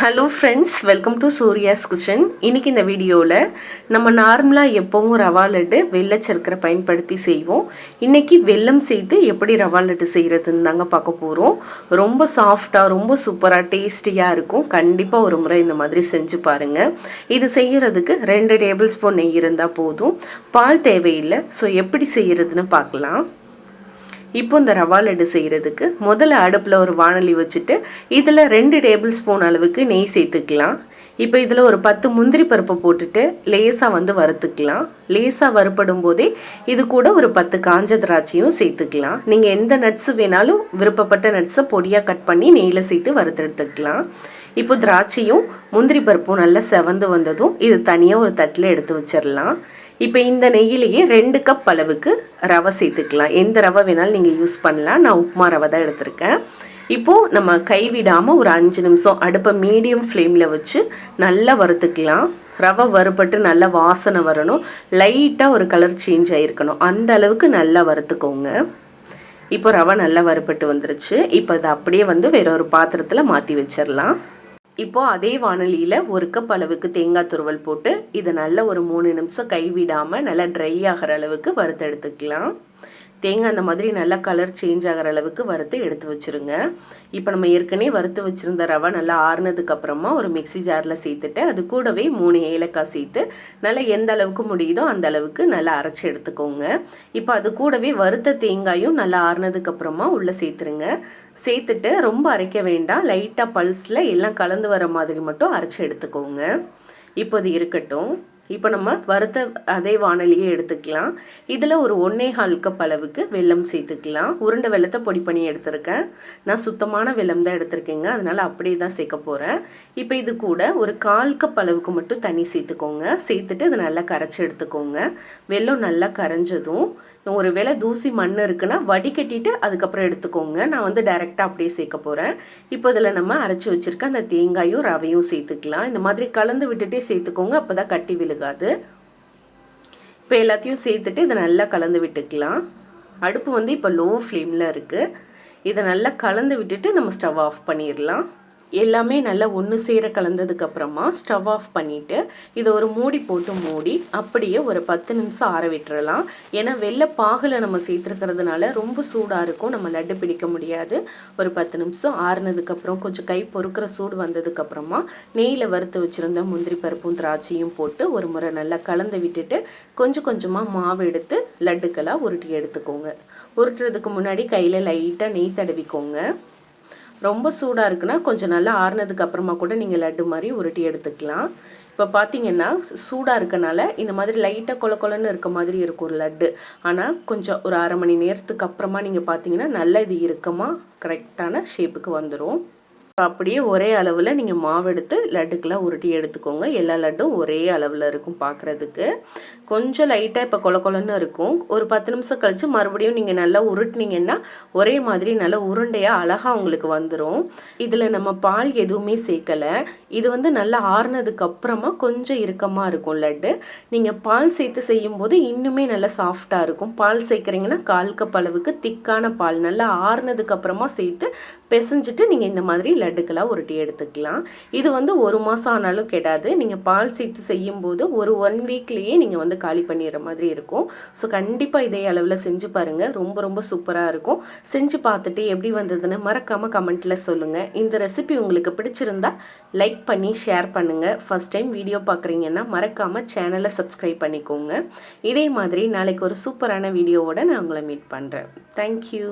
Hello friends welcome to Surya's kitchen இன்றைக்கி இந்த வீடியோவில் நம்ம நார்மலாக எப்போவும் ரவா லட்டு வெள்ளை சர்க்கரை பயன்படுத்தி செய்வோம். இன்றைக்கி வெல்லம் சேர்த்து எப்படி ரவா லட்டு செய்கிறதுன்னு தாங்க பார்க்க போகிறோம் ரொம்ப சாஃப்டாக ரொம்ப சூப்பராக டேஸ்டியாக இருக்கும். கண்டிப்பாக ஒரு முறை இந்த மாதிரி செஞ்சு பாருங்கள் இது செய்கிறதுக்கு ரெண்டு டேபிள் ஸ்பூன் நெய் இருந்தால் போதும். பால் தேவையில்லை. ஸோ எப்படி செய்கிறதுன்னு பார்க்கலாம். இப்போ இந்த ரவா லட்டு செய்கிறதுக்கு முதல்ல அடுப்பில் ஒரு வானொலி வச்சுட்டு இதில் ரெண்டு டேபிள் ஸ்பூன் அளவுக்கு நெய் சேர்த்துக்கலாம். இப்போ இதில் ஒரு பத்து முந்திரி பருப்பை போட்டுட்டு லேசாக வந்து வறுத்துக்கலாம். லேசாக வறுப்படும் போதே இது கூட ஒரு பத்து காஞ்ச திராட்சையும் சேர்த்துக்கலாம். நீங்கள் எந்த நட்ஸு வேணாலும் விருப்பப்பட்ட நட்ஸை பொடியாக கட் பண்ணி நெய்யில் சேர்த்து வறுத்தெடுத்துக்கலாம். இப்போ திராட்சையும் முந்திரி பருப்பும் நல்லா செவந்து வந்ததும் இது தனியாக ஒரு தட்டில் எடுத்து வச்சிடலாம் இப்போ இந்த நெய்யிலேயே ரெண்டு கப் அளவுக்கு ரவை சேர்த்துக்கலாம். எந்த ரவை வேணாலும் நீங்கள் யூஸ் பண்ணலாம். நான் உப்புமா ரவை தான் எடுத்திருக்கேன். இப்போது நம்ம கைவிடாமல் ஒரு அஞ்சு நிமிஷம் அடுப்பை மீடியம் ஃப்ளேமில் வச்சு நல்லா வறுத்துக்கலாம். ரவை வறுபட்டு நல்லா வாசனை வரணும். லைட்டாக ஒரு கலர் சேஞ்ச் ஆகிருக்கணும் அந்த அளவுக்கு நல்லா வறுத்துக்கோங்க. இப்போ ரவை நல்லா வறுபட்டு வந்துருச்சு. இப்போ அதை அப்படியே வந்து வேற ஒரு பாத்திரத்தில் மாற்றி வச்சிடலாம். இப்போது அதே வானலியில் ஒரு கப் அளவுக்கு தேங்காய் துருவல் போட்டு இதை நல்லா ஒரு மூணு நிமிஷம் கைவிடாமல் நல்லா ட்ரை ஆகிற அளவுக்கு வறுத்தெடுத்துக்கலாம். தேங்காய் அந்த மாதிரி நல்லா கலர் சேஞ்ச் ஆகிற அளவுக்கு வறுத்து எடுத்து வச்சுருங்க. இப்போ நம்ம ஏற்கனவே வறுத்து வச்சுருந்த ரவை நல்லா ஆறுனதுக்கப்புறமா ஒரு மிக்சி ஜாரில் சேர்த்துட்டு அது கூடவே மூணு ஏலக்காய் சேர்த்து நல்லா எந்த அளவுக்கு முடியுதோ அந்த அளவுக்கு நல்லா அரைச்சி எடுத்துக்கோங்க. இப்போ அது கூடவே வறுத்த தேங்காயும் நல்லா ஆறுனதுக்கப்புறமா உள்ளே சேர்த்துருங்க. சேர்த்துட்டு ரொம்ப அரைக்க வேண்டாம். லைட்டாக பல்ஸில் எல்லாம் கலந்து வர மாதிரி மட்டும் அரைச்சி எடுத்துக்கோங்க. இப்போ அது இருக்கட்டும். இப்போ நம்ம வறுத்த அதே வானலியே எடுத்துக்கலாம். இதில் ஒரு ஒன்றே கால் கப் அளவுக்கு வெல்லம் சேர்த்துக்கலாம். உருண்டை வெள்ளத்தை பொடி பண்ணி எடுத்திருக்கேன். நான் சுத்தமான வெல்லம் தான் எடுத்திருக்கேங்க. அதனால் அப்படியே தான் சேர்க்க போகிறேன் இப்போ இது கூட ஒரு கால் கப் அளவுக்கு மட்டும் தண்ணி சேர்த்துக்கோங்க. சேர்த்துட்டு அதை நல்லா கரைச்சி எடுத்துக்கோங்க. வெல்லம் நல்லா கரைஞ்சதும் ஒரு வேளை தூசி மண் இருக்குன்னா வடிகட்டிட்டு அதுக்கப்புறம் எடுத்துக்கோங்க. நான் வந்து டைரெக்டாக அப்படியே சேர்க்க போகிறேன் இப்போ இதில் நம்ம அரைச்சி வச்சுருக்க அந்த தேங்காயும் ரவையும் சேர்த்துக்கலாம். இந்த மாதிரி கலந்து விட்டுட்டே சேர்த்துக்கோங்க. அப்போ தான் கட்டி விழுகாது இப்போ எல்லாத்தையும் சேர்த்துட்டு இதை நல்லா கலந்து விட்டுக்கலாம். அடுப்பு வந்து இப்போ லோ ஃப்ளேமில் இருக்குது இதை நல்லா கலந்து விட்டுட்டு நம்ம ஸ்டவ் ஆஃப் பண்ணிடலாம். எல்லாமே நல்லா ஒன்று சேர கலந்ததுக்கப்புறமா ஸ்டவ் ஆஃப் பண்ணிவிட்டு இதை ஒரு மூடி போட்டு மூடி அப்படியே ஒரு பத்து நிமிஷம் ஆற விட்டுறலாம். ஏன்னா வெள்ளை பாகில் நம்ம சேர்த்துருக்கிறதுனால ரொம்ப சூடாக இருக்கும். நம்ம லட்டு பிடிக்க முடியாது. ஒரு பத்து நிமிஷம் ஆறுனதுக்கப்புறம் கொஞ்சம் கை பொறுக்கிற சூடு வந்ததுக்கப்புறமா நெய்யில் வறுத்து வச்சுருந்த முந்திரி பருப்பும் திராட்சையும் போட்டு ஒரு முறை நல்லா கலந்து விட்டுட்டு கொஞ்சம் கொஞ்சமாக மாவு எடுத்து லட்டுக்கெல்லாம் உருட்டி எடுத்துக்கோங்க. உருட்டுறதுக்கு முன்னாடி கையில் லைட்டாக நெய் தடவிக்கோங்க. ரொம்ப சூடாக இருக்குன்னா கொஞ்சம் நல்லா ஆறுனதுக்கு அப்புறமா கூட நீங்கள் லட்டு மாதிரி உருட்டி எடுத்துக்கலாம். இப்போ பார்த்தீங்கன்னா சூடாக இருக்கனால இந்த மாதிரி லைட்டாக கொல கொலன்னு இருக்க மாதிரி இருக்கும் ஒரு லட்டு. ஆனால் கொஞ்சம் ஒரு அரை மணி நேரத்துக்கு அப்புறமா நீங்கள் பார்த்தீங்கன்னா நல்லா இது இறுக்கமாக கரெக்டான ஷேப்புக்கு வந்துடும் அப்படியே ஒரே அளவில் நீங்கள் மாவு எடுத்து லட்டுக்கெலாம் உருட்டி எடுத்துக்கோங்க. எல்லா லட்டும் ஒரே அளவில் இருக்கும் பார்க்குறதுக்கு கொஞ்சம் லைட்டாக இப்போ கொல கொலன்னு இருக்கும். ஒரு பத்து நிமிஷம் கழித்து மறுபடியும் நீங்கள் நல்லா உருட்டினீங்கன்னா ஒரே மாதிரி நல்லா உருண்டையாக அழகாக உங்களுக்கு வந்துடும் இதில் நம்ம பால் எதுவுமே சேர்க்கலை. இது வந்து நல்லா ஆறுனதுக்கு அப்புறமா கொஞ்சம் இறுக்கமாக இருக்கும் லட்டு. நீங்கள் பால் சேர்த்து செய்யும்போது இன்னுமே நல்லா சாஃப்டாக இருக்கும். பால் சேர்க்குறீங்கன்னா கால் கப் அளவுக்கு திக்கான பால் நல்லா ஆறுனதுக்கு அப்புறமா சேர்த்து பிசைஞ்சிட்டு நீங்கள் இந்த மாதிரி லட்டுக்கெல்லாம் உருட்டி எடுத்துக்கலாம். இது வந்து ஒரு மாதம் ஆனாலும் கெடாது. நீங்கள் பால் சேர்த்து செய்யும்போது ஒரு ஒன் வீக்லேயே நீங்கள் வந்து காலி பண்ணிடுற மாதிரி இருக்கும். ஸோ கண்டிப்பாக இதே அளவில் செஞ்சு பாருங்கள் ரொம்ப ரொம்ப சூப்பராக இருக்கும். செஞ்சு பார்த்துட்டு எப்படி வந்ததுன்னு மறக்காமல் கமெண்ட்டில் சொல்லுங்கள் இந்த ரெசிபி உங்களுக்கு பிடிச்சிருந்தா லைக் பண்ணி ஷேர் பண்ணுங்கள் ஃபஸ்ட் டைம் வீடியோ பார்க்குறீங்கன்னா மறக்காமல் சேனலை சப்ஸ்கிரைப் பண்ணிக்கோங்க. இதே மாதிரி நாளைக்கு ஒரு சூப்பரான வீடியோவோட நான் உங்களை மீட் பண்ணுறேன் தேங்க்யூ